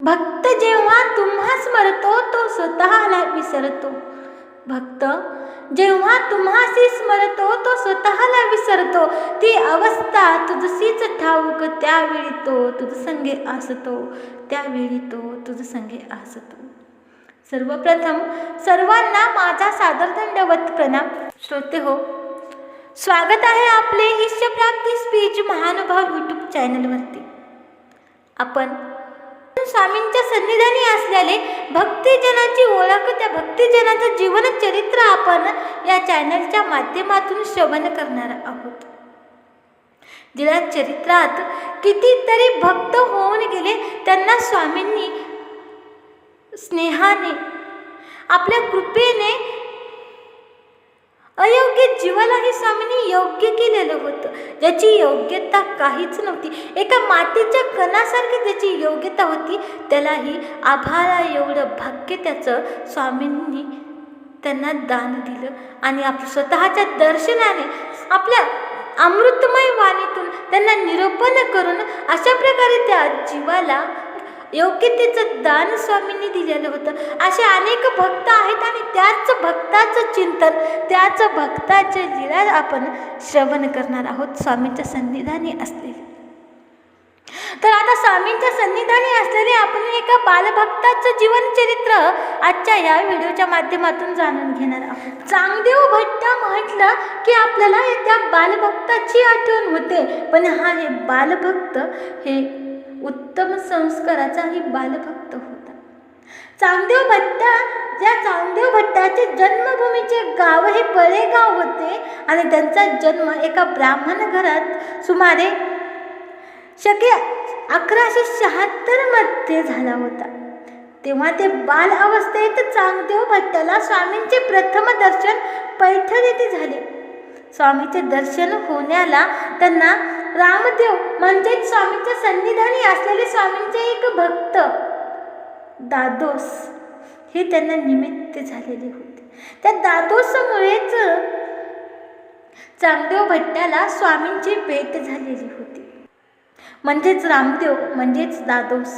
भक्त जेव्हा तुम्हा स्मरतो तो स्वतःला विसरतो. भक्त जेव्हा तुम्हासी स्मरतो तो स्वतःला विसरतो. ती अवस्था तुझसीच ठाऊक त्यावेळी तो तुझ संगे असतो. त्यावेळी तो तुझ संगे असतो. सर्वप्रथम सर्वांना माझा सादर दंडवत प्रणाम. श्रोते हो स्वागत आहे आपले ईश्वप्राप्ती स्पीच महानुभाव यूट्यूब चॅनलवरती आपण स्वामींच्या सन्निधानी असलेले भक्तिजनाची ओळख त्या भक्तिजनाचं जीवन चरित्र आपण या चॅनलच्या माध्यमातून श्रवण करणार आहोत. ज्या चरित्रात कितीतरी भक्त होऊन गेले त्यांना स्वामींनी स्नेहाने आपल्या कृपेने अयोग्य जीवालाही स्वामींनी योग्य केलेलं होतं. ज्याची योग्यता काहीच नव्हती. एका मातीच्या कणासारखी ज्याची योग्यता होती त्यालाही आभाळा एवढं भाग्य त्याचं स्वामींनी त्यांना दान दिलं. आणि आप स्वतःच्या दर्शनाने आपल्या अमृतमय वाणीतून त्यांना निरूपण करून अशा प्रकारे त्या जीवाला योग्य त्याचं दान स्वामींनी दिलेलं होतं. असे अनेक भक्त आहेत आणि त्याच भक्ताचं चिंतन त्याच भक्ताचे जिरा आपण श्रवण करणार आहोत. स्वामींच्या संनिधानी असलेले. तर आता स्वामींच्या सन्निधानी असलेले आपण एका बालभक्ताचं जीवनचरित्र आजच्या या व्हिडिओच्या माध्यमातून जाणून घेणार आहोत. चांगदेव भट्ट म्हटलं की आपल्याला त्या बालभक्ताची आठवण होते. पण हा हे बालभक्त हे उत्तम संस्काराचाही बालभक्त होता. चांगदेव भट्टा या चांगदेव भट्टाचे जन्मभूमीचे गाव हे बळेगाव होते आणि त्यांचा जन्म एका ब्राह्मण घरात सुमारे शके अकराशे शहात्तरमध्ये झाला होता. तेव्हा ते बाल अवस्थेत चांगदेव भट्टाला स्वामींचे प्रथम दर्शन पैठण येथे झाले. स्वामीचे दर्शन होण्याला त्यांना रामदेव म्हणजेच स्वामींच्या सन्निधानी असलेले स्वामींचे एक भक्त दादोस. हे त्यांना निमित्त झालेले होते. त्या दादोसमुळेच चांगदेव भट्टाला स्वामींची भेट झालेली होती. म्हणजेच रामदेव म्हणजेच दादोस.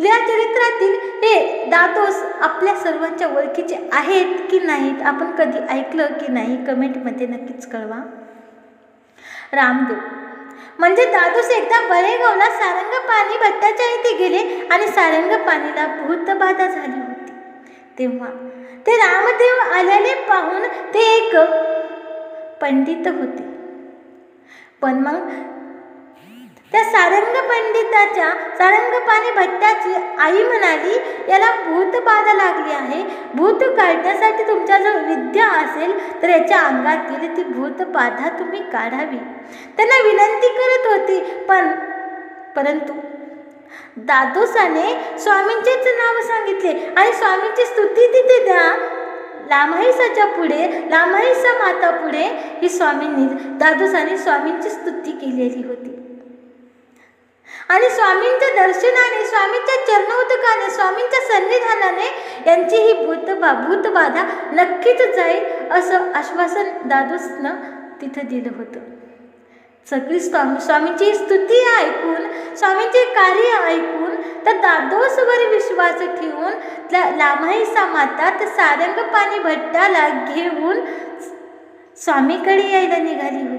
या चरित्रातील हे दादोस आपल्या सर्वांच्या ओळखीचे आहेत की नाहीत आपण कधी ऐकलं की नाही कमेंटमध्ये नक्कीच कळवा. रामदेव म्हणजे दादूस एकदा बळेगावला सारंग पाणी भट्टाच्या इथे गेले आणि सारंग पाणीला भूतबाधा झाली होती. तेव्हा ते रामदेव आलेले पाहून ते एक पंडित होते. पण मग त्या सारंग पंडिताच्या सारंगपाणी भट्टाची आई म्हणाली याला भूतबाधा लागली आहे. भूत काढण्यासाठी तुमच्याजवळ विद्या असेल तर याच्या अंगातील ती भूतबाधा तुम्ही काढावी. त्यांना विनंती करत होती पण परंतु दादोसाने स्वामींचेच नाव सांगितले आणि स्वामींची स्तुती तिथे द्या. लामहिसाच्या पुढे लामहिसा माता पुढे ही स्वामींनी दादोसाने स्वामींची स्तुती केलेली होती. आणि स्वामींच्या दर्शनाने स्वामींच्या चरणोदकाने स्वामींच्या सन्निधानाने यांची ही भूतबा भूतबाधा नक्कीच जाईल असं आश्वासन दादूसनं तिथं दिलं होतं. सगळी स्वामी स्वामींची स्तुती ऐकून स्वामींचे कार्य ऐकून तर दादोसवर विश्वास ठेवून त्या लामाईसा माता तर सारंग पाणी भट्टाला घेऊन स्वामीकडे यायला निघाली होती.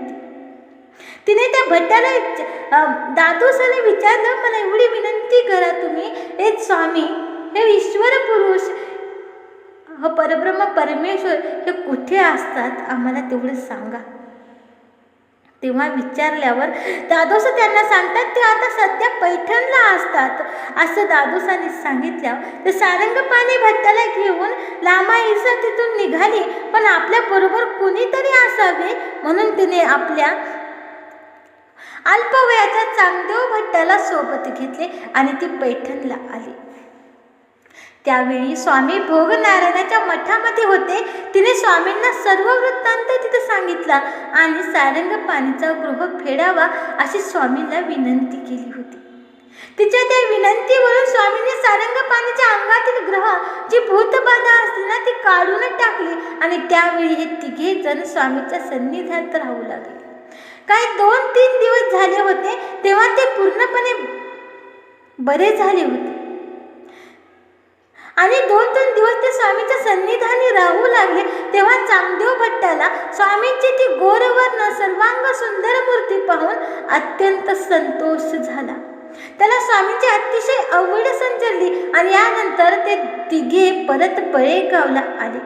तिने त्या भट्टाला दादोसाने विचारलं मला एवढी विनंती करा तुम्ही हे स्वामी हे ईश्वर पुरुष ह परब्रह्म परमेश्वर हे कुठे असतात? आम्हाला तेवढं सांगा. तेव्हा विचारल्यावर दादोस त्यांना सांगतात ते आता सध्या पैठणला असतात. असं दादोसाने सांगितल्यावर ते सारंगपाणी भट्टाला घेऊन लामा इसा तिथून निघाली पण आपल्याबरोबर कुणीतरी कोणीतरी असावे? म्हणून तिने आपल्या अल्पवयाच्या चांगदेव भट्टाला सोबत घेतले आणि ती पैठणला आली. त्यावेळी स्वामी भोगनारायणाच्या मठामध्ये होते तिने स्वामींना सर्व वृत्तांत तिथे सांगितला आणि सारंग पाणीचा गृह फेडावा अशी स्वामींना विनंती केली होती. तिच्या त्या विनंतीवरून स्वामींनी सारंग पाणीच्या अंगातील ग्रह जी भूतबाधा असली ना ती काढून टाकली आणि त्यावेळी हे तिघे जण स्वामीच्या सन्निधात राहू लागले. काय दोन तीन दिवस झाले होते तेव्हा ते पूर्णपणे बरे झाले होते. आणि दोन दोन दिवस ते स्वामीच्या सन्निधानी राहू लागले तेव्हा चांगदेव भट्टाला स्वामींची ती गोरवर्ण सर्वांग सुंदर मूर्ती पाहून अत्यंत संतोष झाला. त्याला स्वामींची अतिशय आवड संचरली आणि यानंतर ते तिघे परत बळेगावला आले.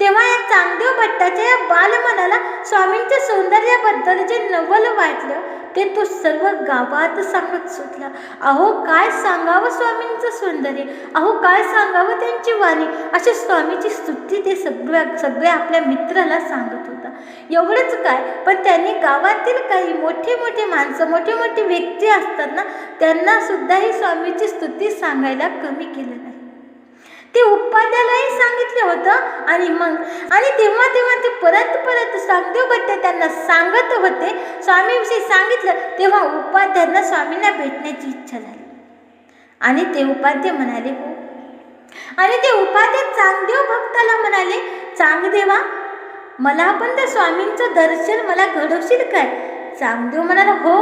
तेव्हा या चांगदेव भट्टाच्या या बालमनाला स्वामींच्या सौंदर्याबद्दल जे नवल वाटलं ते तो सर्व गावात सांगत सुटला. अहो काय सांगावं स्वामींचं सौंदर्य? अहो काय सांगावं त्यांची वाणी? अशी स्वामीची स्तुती ते सगळ्या सगळ्या आपल्या मित्राला सांगत होता. एवढंच काय पण त्यांनी गावातील काही मोठे मोठे माणसं मोठे मोठे व्यक्ती असतात ना त्यांना सुद्धाही स्वामीची स्तुती सांगायला कमी केलं नाही. ते उपाध्यालाही सांगितलं होतं आणि मग आणि तेव्हा तेव्हा ते परत परत सांगदेव भट्ट त्यांना सांगत होते. स्वामीविषयी सांगितलं तेव्हा उपाध्यांना स्वामींना भेटण्याची इच्छा झाली. आणि ते उपाध्य म्हणाले हो. आणि ते उपाध्य चांगदेव भक्ताला म्हणाले चांगदेवा मला पण त्या स्वामींचं दर्शन मला घडवशील काय? चांगदेव म्हणाला हो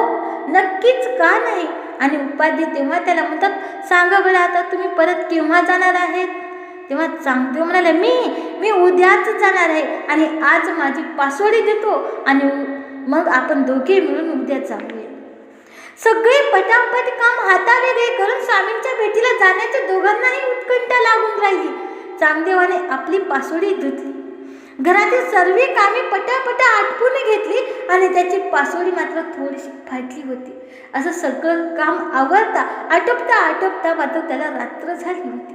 नक्कीच का नाही? आणि उपाध्य तेव्हा त्याला म्हणतात सांगा बरं आता तुम्ही परत केव्हा जाणार आहेत? तेव्हा चांगदेव म्हणाले मी मी उद्याच जाणार आहे आणि आज माझी पासोडी देतो आणि मग आपण दोघे मिळून उद्या जाऊया. सगळे पटापट काम हातावेगळे करून स्वामींच्या भेटीला जाण्याच्या दोघांनाही उत्कंठा लागून राहिली. चांगदेवाने आपली पासोडी धुतली. घरातील सर्व कामे पटापटा आटपून घेतली आणि त्याची पासोडी मात्र थोडीशी फाटली होती. असं सगळं काम आवरता आटोपता आटोपता मात्र त्याला रात्र झाली होती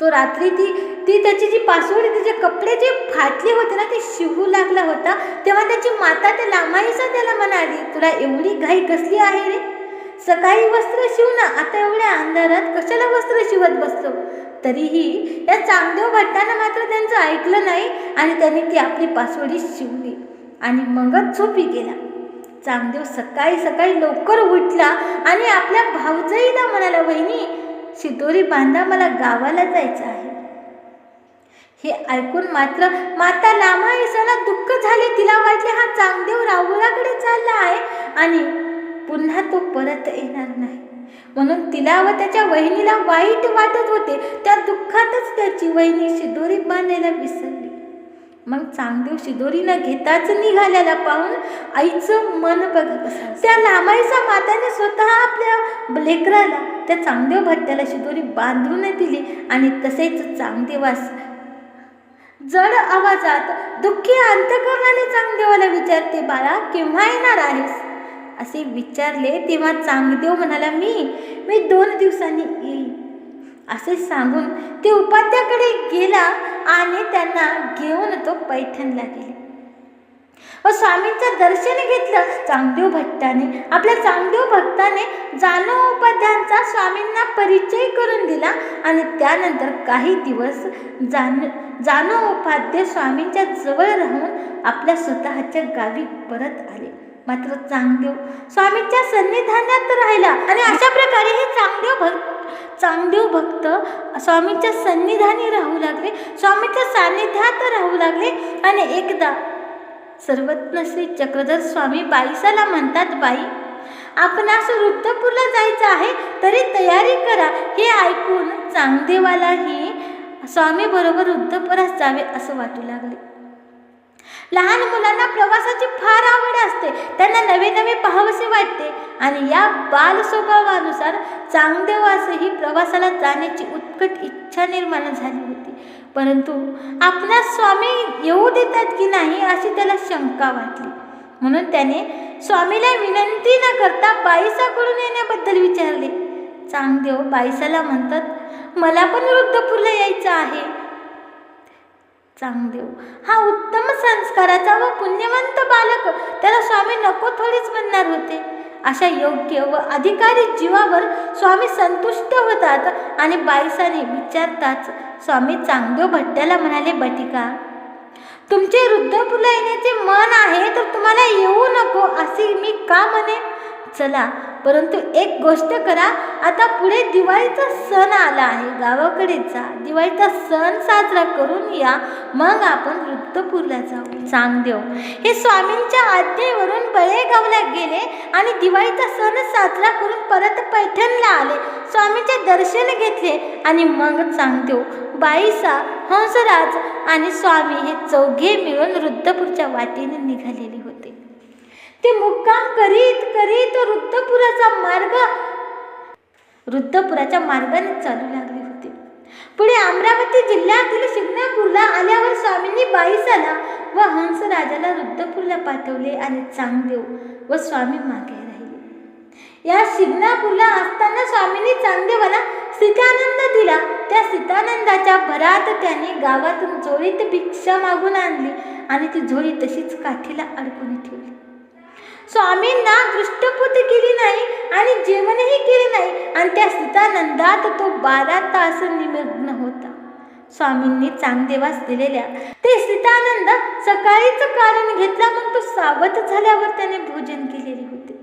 तो रात्री ती ती त्याची जी पासवर्ड तिचे कपडे जे फाटले होते ना ते शिवू लागला होता तेव्हा त्याची माता त्या लामाईसा त्याला म्हणाली तुला एवढी घाई कसली आहे रे? सकाळी वस्त्र शिव ना आता एवढ्या अंधारात कशाला वस्त्र शिवत बसलो? तरीही या चांगदेव भट्टानं मात्र त्यांचं ऐकलं नाही आणि त्यांनी ती आपली पासवडी शिवली आणि मगच झोपी गेला. चांगदेव सकाळी सकाळी लवकर उठला आणि आपल्या भाऊजाईला म्हणाला वहिनी शिदोरी बांधा मला गावाला जायचं आहे. हे ऐकून मात्र माता लामा दुःख झाले. तिला वाटले हा चांगदेव राहुलाकडे चालला आहे आणि पुन्हा तो परत येणार नाही. म्हणून तिला व त्याच्या वहिनीला वाईट वाटत होते. त्या दुःखातच त्याची वहिनी शिदोरी बांधायला विसरली. मग चांगदेव शिदोरी न घेताच निघाल्याला पाहून आईचं मन बघत त्या लामाईचा माताने स्वतः आपल्या लेकराला त्या चांगदेव भट्ट्याला शिदोरी बांधून दिली आणि तसेच चांगदेवास जड आवाजात दुःखी अंतकरणाने चांगदेवाला विचारते बाळा केव्हा येणार आहेस? असे विचारले तेव्हा चांगदेव म्हणाला मी मी दोन दिवसांनी येईल असे सांगून ते उपाध्याकडे गेला आणि त्यांना घेऊन तो पैठणला गेला. व स्वामींचं दर्शन घेतलं चांगदेव भट्टाने आपल्या चांगदेव भक्ताने जानव उपाध्यांचा स्वामींना परिचय करून दिला आणि त्यानंतर काही दिवस जान जानव उपाध्य स्वामींच्या जवळ राहून आपल्या स्वतःच्या गावी परत आले. मात्र चांगदेव स्वामींच्या सन्निधानात राहिला. आणि अशा प्रकारे हे चांगदेव भक्त चांगदेव भक्त स्वामींच्या सन्निधानी राहू लागले. स्वामींच्या सान्निध्यात राहू लागले. आणि एकदा सर्वज्ञ श्री चक्रधर स्वामी बाईसाला म्हणतात बाई आपणास वृद्धपूरला जायचं आहे तरी तयारी करा. हे ऐकून चांगदेवालाही स्वामीबरोबर वृद्धपुरास जावे असं वाटू लागले. लहान मुलांना प्रवासाची फार आवड असते. त्यांना नवे नवे पाहावसे वाटते. आणि या बाल स्वभावानुसार चांगदेवासही प्रवासाला जाण्याची उत्कट इच्छा निर्माण झाली होती. परंतु आपणास स्वामी येऊ देतात की नाही अशी त्याला शंका वाटली. म्हणून त्याने स्वामीला विनंती न करता बाईसाकडून येण्याबद्दल विचारले. चांगदेव बाईसाला म्हणतात मला पण वृद्धपूरला यायचं आहे. चांगदेव. हा उत्तम संस्काराचा व पुण्यवंत बालक त्याला स्वामी नको थोडीच म्हणणार होते. अशा योग्य व अधिकारी जीवावर स्वामी संतुष्ट होतात आणि बाईसाने विचारताच स्वामी चांगदेव भट्ट्याला म्हणाले बटिका तुमचे वृद्धपूरला येण्याचे मन आहे तर तुम्हाला येऊ नको असे मी का म्हणे? चला परंतु एक गोष्ट करा आता पुढे दिवाळीचा सण आला आहे. गावाकडे जा. दिवाळीचा सण साजरा करून या. मग आपण वृत्तपूरला जाऊ. चांगदेव. हे स्वामींच्या आज्ञेवरून बळेगावला गेले आणि दिवाळीचा सण साजरा करून परत पैठणला आले. स्वामींचे दर्शन घेतले आणि मग चांगदेव बाईसा हंसराज आणि स्वामी हे चौघे मिळून वृद्धपूरच्या वाटेने निघालेले ते मुक्काम करीत करीत वृद्धपुराचा मार्ग वृद्धपुराच्या मार्गाने चालू लागले होते. पुढे अमरावती जिल्ह्यातील शिंगणापूरला आल्यावर स्वामींनी बाईसाला व हंसराजाला वृद्धपूरला पाठवले आणि चांगदेव व स्वामी मागे राहिले. या शिंगणापूरला असताना स्वामींनी चांगदेवाला सीतानंद दिला. त्या सीतानंदाच्या भरात त्याने गावातून झोळीत भिक्षा मागून आणली आणि ती झोळी तशीच काठीला अडकून ठेवली. स्वामींना दृष्टपूत केली नाही आणि जेवणही केले नाही. आणि त्या सीतानंदात तो बारा तास निमग्न होता. स्वामींनी चांगदेवास दिलेल्या ते सीतानंद सकाळीच कारण घेतला. मग तो सावध झाल्यावर त्याने भोजन केलेले होते.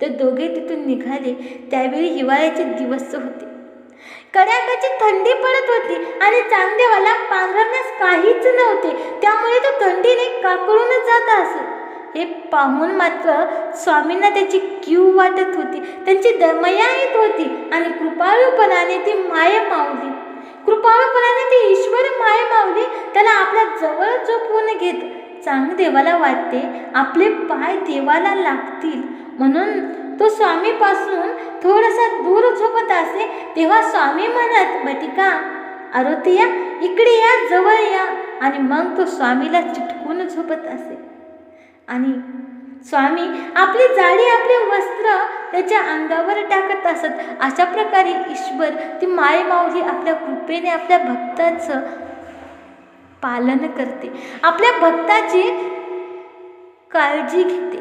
ते दोघे तिथून निघाले. त्यावेळी हिवाळ्याचे दिवस होते. कड्याकाची थंडी पडत होती आणि चांगदेवाला पांघरण्यास काहीच नव्हते. त्यामुळे तो थंडीने काकळूनच जात असत हे पाहून मात्र स्वामींना त्याची क्यू वाटत होती. त्यांची दमया येत होती आणि कृपाळूपणाने ती माय मावली. कृपाळूपणाने ती ईश्वर माय मावली. त्याला आपल्या जवळ झोपवून घेत चांग देवाला वाटते आपले पाय देवाला लागतील. म्हणून तो स्वामीपासून थोडासा दूर झोपत असे. तेव्हा स्वामी म्हणत बटिका आरोतिया इकडे या जवळ या. आणि मग तो स्वामीला चिटकून झोपत असे. आणि स्वामी आपली जाळी आपले वस्त्र त्याच्या अंगावर टाकत असत. अशा प्रकारे ईश्वर ती माय माऊली आपल्या कृपेने आपल्या भक्ताचं पालन करते. आपल्या भक्ताची काळजी घेते.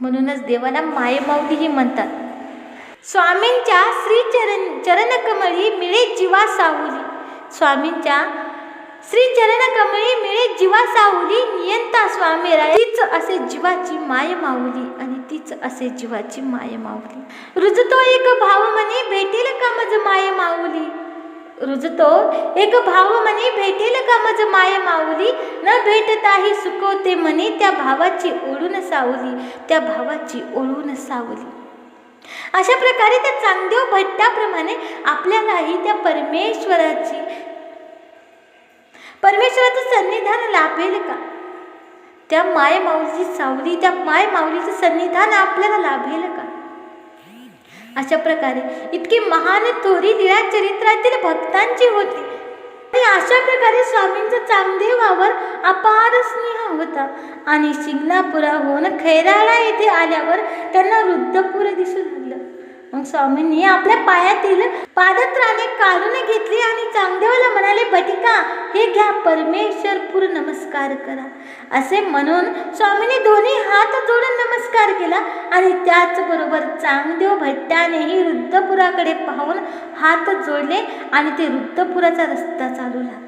म्हणूनच देवाला माय ही म्हणतात. स्वामींच्या श्री चरण चरणकमळी मिळे जीवा साहुली स्वामींच्या श्री चरणकमळी मिळे जीवा सावली नियंता स्वामी राय. तीच असे जीवाची माय माऊली आणि तीच असे जीवाची माय माऊली. रुजतो एक भाव म्हणे भेटेल का मज माय माऊली? रुजतो एक भाव म्हणे भेटेल का मज माय माऊली? न भेटताही सुकवते म्हणे त्या भावाची ओढून सावली त्या भावाची ओढून सावली. अशा प्रकारे त्या चांगदेव भट्टाप्रमाणे आपल्यालाही त्या परमेश्वराची परमेश्वराचं सन्निधान लाभेल का? त्या माय माऊलीची सावली त्या माय माऊलीचं सन्निधान आपल्याला लाभेल का? अशा प्रकारे इतकी महान थोरी लीळा चरित्रातील भक्तांची होती. आणि अशा प्रकारे स्वामींचा चांगदेवावर अपार स्नेह होता. आणि शिंगणापुराहून खैराळा येथे आल्यावर त्यांना वृद्धपूर दिसू लागलं. मग स्वामींनी आपल्या पायातील पादत्राणे काढून घेतली आणि चांगदेवाला म्हणाले बटिका हे घ्या परमेश्वरपूर नमस्कार करा. असे म्हणून स्वामींनी दोन्ही हात जोडून नमस्कार केला आणि त्याचबरोबर चांगदेव भट्ट्यानेही वृद्धपुराकडे पाहून हात जोडले आणि ते वृद्धपुराचा रस्ता चालू लागला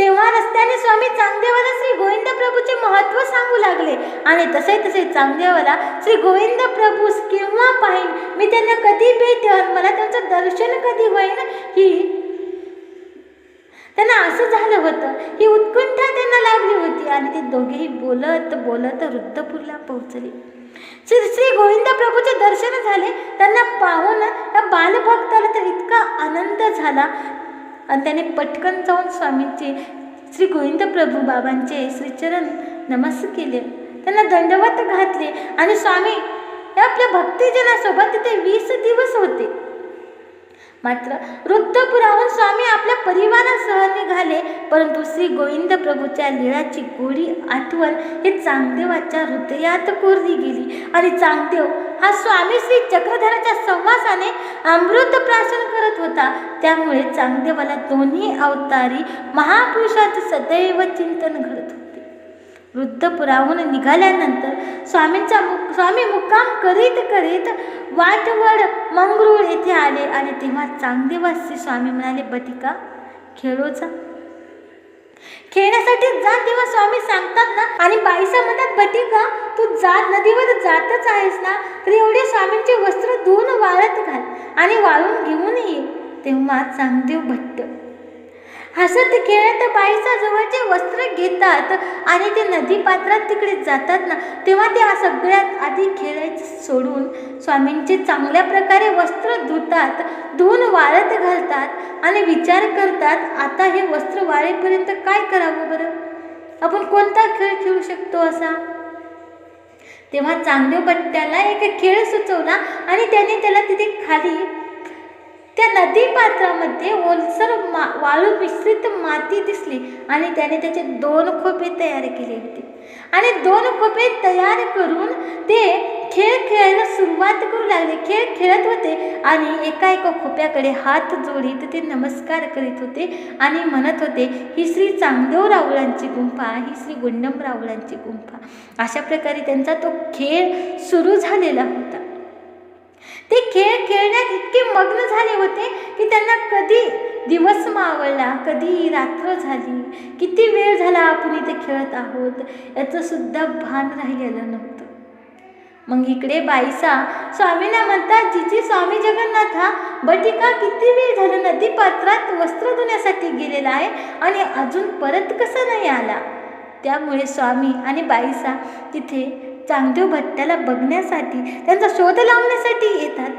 तेव्हा रस्त्याने स्वामी चांगदेवाला श्री गोविंद प्रभूचे महत्त्व सांगू लागले. आणि तसे तसे चांगदेवाला श्री गोविंद प्रभूस केव्हा पाहिन? मी त्यांना कधी भेटन मला त्यांचं दर्शन कधी होईन? ही त्यांना असं झालं होतं. ही उत्कंठा त्यांना लागली होती आणि ते दोघेही बोलत बोलत वृद्धपूरला पोहोचले. श्री श्री गोविंद प्रभूचे दर्शन झाले. त्यांना पाहून त्या बालभक्ताला तर इतका आनंद झाला. आणि त्याने पटकन जाऊन स्वामींचे श्री गोविंद प्रभू बाबांचे श्रीचरण नमस् केले. त्यांना दंडवत घातले आणि स्वामी आपल्या भक्तिजनासोबत तिथे वीस दिवस होते. मात्र वृद्धपुराहून स्वामी आपल्या परिवारासह निघाले परंतु श्री गोविंद प्रभूच्या लीळाची गोडी आठवण हे चांगदेवाच्या हृदयात कोरली गेली. आणि चांगदेव हा स्वामी श्री चक्रधराच्या संवासाने अमृत प्राशन करत होता. त्यामुळे चांगदेवाला दोन्ही अवतारी महापुरुषाचे सदैव चिंतन घडत होते. वृद्धपुराहून निघाल्यानंतर स्वामींचा मु स्वामी मुक्काम करीत करीत वाटवड मंगरूळ येथे आले आणि तेव्हा चांगदेवासी स्वामी म्हणाले बटिका खेळोचा खेळण्यासाठी जा तेव्हा स्वामी सांगतात ना? आणि बाईसा म्हणतात बटिका तू जात नदीवर जातच आहेस ना? तर एवढे स्वामींचे वस्त्र धुवून वाळत घाल आणि वाळून घेऊन ये. तेव्हा चांगदेव भट्ट हसत खेळत बाईचा जवळचे वस्त्र घेतात आणि ते नदी पात्रात तिकडे जातात ना तेव्हा ते सगळ्यात आधी खेळायचे सोडून स्वामींचे चांगल्या प्रकारे वस्त्र धुतात धुवून वाळत घालतात आणि विचार करतात आता हे वस्त्र वाळेपर्यंत काय करावं बरं? आपण कोणता खेळ खेळू शकतो असा? तेव्हा चांगदेव पट्ट्याला एक खेळ सुचवला आणि त्याने त्याला तिथे खाली त्या नदी पात्रामध्ये ओलसर मा वाळू मिश्रित माती दिसली आणि त्याने त्याचे दोन खोपे तयार केले होते. आणि दोन खोपे तयार करून ते खेळ खेळायला सुरुवात करू लागले. खेळ खेळत होते आणि एका एका खोप्याकडे हात जोडीत ते नमस्कार करीत होते आणि म्हणत होते ही श्री चांगदेव रावळांची गुंफा ही श्री गुंडम रावळांची गुंफा. अशा प्रकारे त्यांचा तो खेळ सुरू झालेला होता. ते खेळ खेळण्यात इतके मग्न झाले होते की त्यांना कधी दिवस मावळला कधी रात्र झाली. किती वेळ झाला आपण इथे खेळत आहोत? याचंसुद्धा भान राहिलेलं नव्हतं. मग इकडे बाईसा स्वामींना म्हणतात जिची स्वामी जगन्नाथा बटिका किती वेळ झालं नदी पात्रात वस्त्र धुण्यासाठी गेलेला आहे आणि अजून परत कसं नाही आला? त्यामुळे स्वामी आणि बाईसा तिथे चांगदेव भट्ट्याला बघण्यासाठी त्यांचा शोध लावण्यासाठी येतात.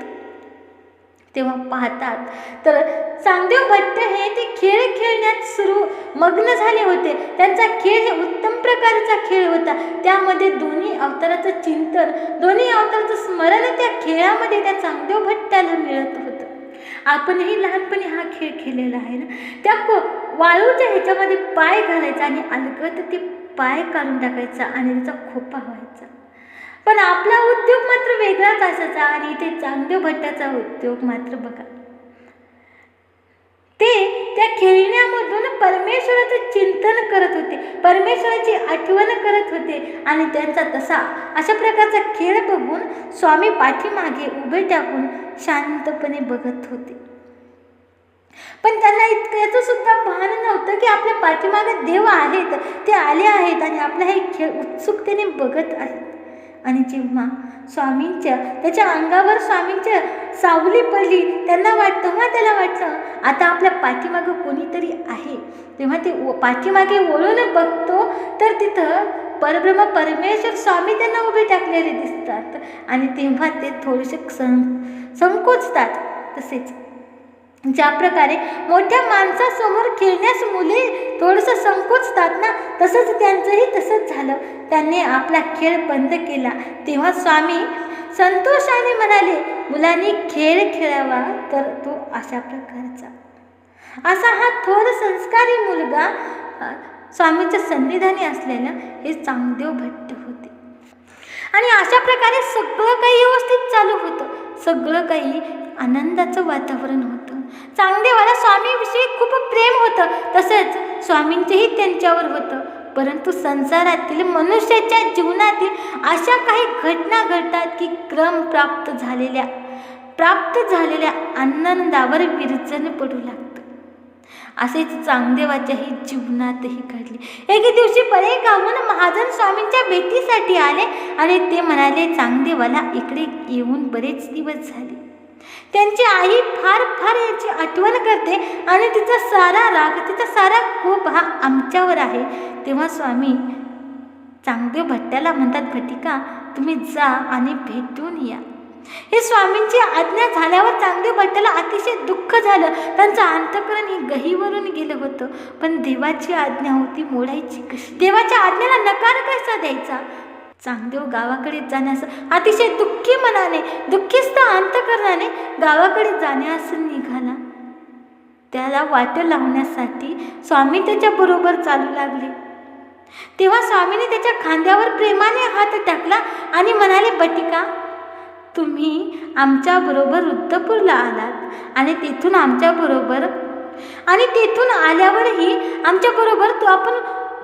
तेव्हा पाहतात तर चांगदेव भट्ट हे ते खेळ खेळण्यात सुरू मग्न झाले होते. त्यांचा खेळ हे उत्तम प्रकारचा खेळ होता. त्यामध्ये दोन्ही अवताराचं चिंतन दोन्ही अवताराचं स्मरण त्या खेळामध्ये त्या चांगदेव भट्ट्याला मिळत होतं. आपणही लहानपणी हा खेळ खेळलेला आहे ना? त्या को वाळूच्या ह्याच्यामध्ये पाय घालायचा आणि अलगत ते पाय काढून टाकायचा आणि त्याचा खोपा व्हायचा. पण आपला उद्योग मात्र वेगळाच असायचा आणि इथे चांगदेव भट्टाचा उद्योग मात्र बघा. ते त्या खेळण्यामधून परमेश्वराचं चिंतन करत होते परमेश्वराची आठवण करत होते आणि त्यांचा तसा अशा प्रकारचा खेळ बघून स्वामी पाठीमागे उभे टाकून शांतपणे बघत होते. पण त्यांना इतकं याचं सुद्धा भान नव्हतं की आपल्या पाठीमागे देव आहेत ते आले आहेत आणि आपला हे खेळ उत्सुकतेने बघत आहेत. आणि जेव्हा स्वामींच्या त्याच्या अंगावर स्वामींच्या सावली पडली त्यांना वाटतं तेव्हा त्याला वाटलं आता आपल्या पाठीमागं कोणीतरी आहे. तेव्हा ते पाठीमागे वळून बघतो तर तिथं परब्रह्म परमेश्वर स्वामी त्यांना उभे टाकलेले दिसतात. आणि तेव्हा ते थोडेसे सं संकोचतात. तसेच ज्या प्रकारे मोठ्या माणसासमोर खेळण्यास मुले थोडंसं संकोचतात ना तसंच त्यांचंही तसंच झालं. त्यांनी आपला खेळ बंद केला. तेव्हा स्वामी संतोषाने म्हणाले मुलांनी खेळ खेळावा तर तो अशा प्रकारचा. असा हा थोर संस्कारी मुलगा स्वामीच्या सन्निधानी असलेलं हे चांगदेव भट्ट होते. आणि अशा प्रकारे सगळं काही व्यवस्थित चालू होतं. सगळं काही आनंदाचं वातावरण होतं. चांगदेवाला स्वामीविषयी खूप प्रेम होतं तसंच स्वामींचेही त्यांच्यावर होतं. परंतु संसारातील मनुष्याच्या जीवनातील अशा काही घटना घडतात की क्रम प्राप्त झालेल्या प्राप्त झालेल्या आनंदावर विरचन पडू लागतं. असेच चांगदेवाच्याही जीवनातही घडले. एके दिवशी परे गावून महाजन स्वामींच्या भेटीसाठी आले आणि ते म्हणाले चांगदेवाला इकडे येऊन बरेच दिवस झाले. त्यांची आई फार फार याची आठवण करते आणि तिचा सारा राग तिचा सारा खूप हा आमच्यावर आहे. तेव्हा स्वामी चांगदेव भट्ट्याला म्हणतात भटिका तुम्ही जा आणि भेटून या. हे स्वामींची आज्ञा झाल्यावर चांगदेव भट्ट्याला अतिशय दुःख झालं. त्यांचं अंतकरण हे गहीवरून गेलं होतं. पण देवाची आज्ञा होती मोडायची कशी? देवाच्या आज्ञेला नकार कसा द्यायचा? चांगदेव गावाकडे जाण्यास अतिशय दुःखी मनाने दुःखीस्त अंतकरणाने गावाकडे जाण्यास निघाला. त्याला वाट लावण्यासाठी स्वामी त्याच्याबरोबर चालू लागले. तेव्हा स्वामीने त्याच्या खांद्यावर प्रेमाने हात टाकला आणि म्हणाले बटिका तुम्ही आमच्याबरोबर रुद्रपूरला आलात आणि तिथून आमच्याबरोबर आणि तेथून आल्यावरही आमच्याबरोबर तो आपण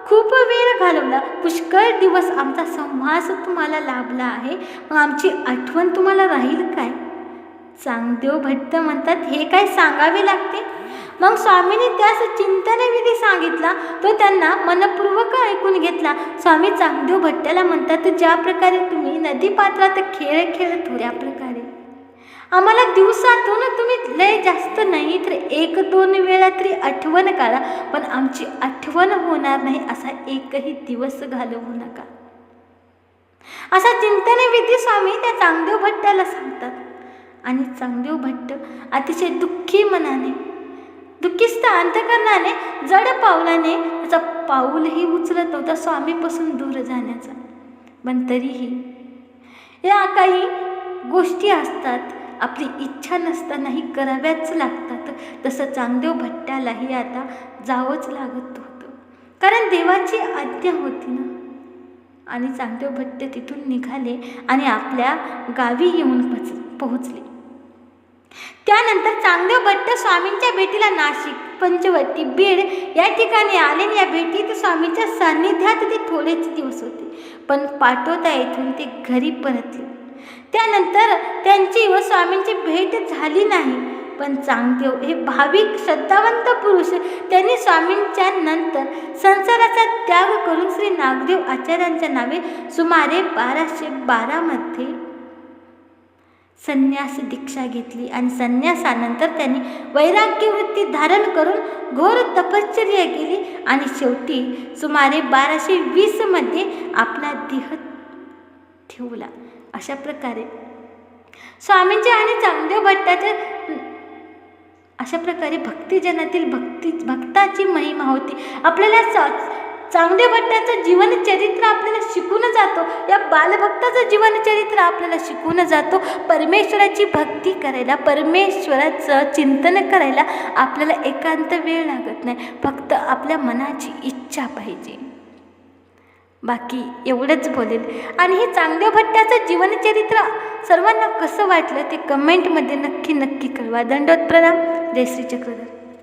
खूप वेळ घालवला. पुष्कळ दिवस आमचा संवास तुम्हाला लाभला आहे. मग आमची आठवण तुम्हाला राहील काय? चांगदेव भट्ट म्हणतात हे काय सांगावे लागते? मग स्वामींनी त्यास चिंतनविधी सांगितला. तो त्यांना मनपूर्वक ऐकून घेतला. स्वामी चांगदेव भट्टाला म्हणतात ज्या प्रकारे तुम्ही नदीपात्रात खेळ खेळत होत्या प्रकारे. आम्हाला दिवसातून तुम्ही लय जास्त नाही तर एक दोन वेळा तरी आठवण करा पण आमची आठवण होणार नाही असा एकही दिवस घालवू नका. असा चिंतनविधी स्वामी त्या चांगदेव भट्टाला सांगतात. आणि चांगदेव भट्ट अतिशय दुःखी मनाने दुःखीस्त अंतकरणाने जड पावलाने त्याचा पाऊलही उचलत नव्हता स्वामीपासून दूर जाण्याचा. पण तरीही या काही गोष्टी असतात आपली इच्छा नसतानाही कराव्याच लागतात. तसं चांगदेव भट्ट्यालाही आता जावंच लागत होतं. कारण देवाची आज्ञा होती ना. आणि चांगदेव भट्ट तिथून निघाले आणि आपल्या गावी येऊन पच पोहोचले. त्यानंतर चांगदेव भट्ट स्वामींच्या भेटीला नाशिक पंचवटी बीड या ठिकाणी आले आणि या भेटीत स्वामींच्या सान्निध्यात ते थोडेच दिवस होते. पण पाठवता येथून ते घरी परतले. त्यानंतर त्यांची व स्वामींची भेट झाली नाही. पण चांगदेव हे भाविक श्रद्धावंत पुरुष त्यांनी स्वामींच्या नंतर संसाराचा त्याग करून श्री नागदेव आचार्यांच्या नावे सुमारे बाराशे बारामध्ये संन्यास दीक्षा घेतली आणि संन्यासानंतर त्यांनी वैराग्य वृत्ती धारण करून घोर तपश्चर्या केली आणि शेवटी सुमारे बाराशे वीसमध्ये आपला देह ठेवला. अशा प्रकारे स्वामींचे आणि चांगदेव भट्टाचे अशा प्रकारे भक्तिजनातील भक्ती भक्ताची महिमा होती. आपल्याला चा चांगदेव भट्टाचं जीवनचरित्र आपल्याला शिकून जातो. या बालभक्ताचं जीवनचरित्र आपल्याला शिकून जातो. परमेश्वराची भक्ती करायला परमेश्वराचं चिंतन करायला आपल्याला एकांत वेळ लागत नाही. फक्त आपल्या मनाची इच्छा पाहिजे. बाकी एवढंच बोलेल. आणि हे चांगदेव भट्टाचं जीवनचरित्र सर्वांना कसं वाटलं ते कमेंटमध्ये नक्की नक्की कळवा. दंडोत प्रणाम. जय श्री चक्रधर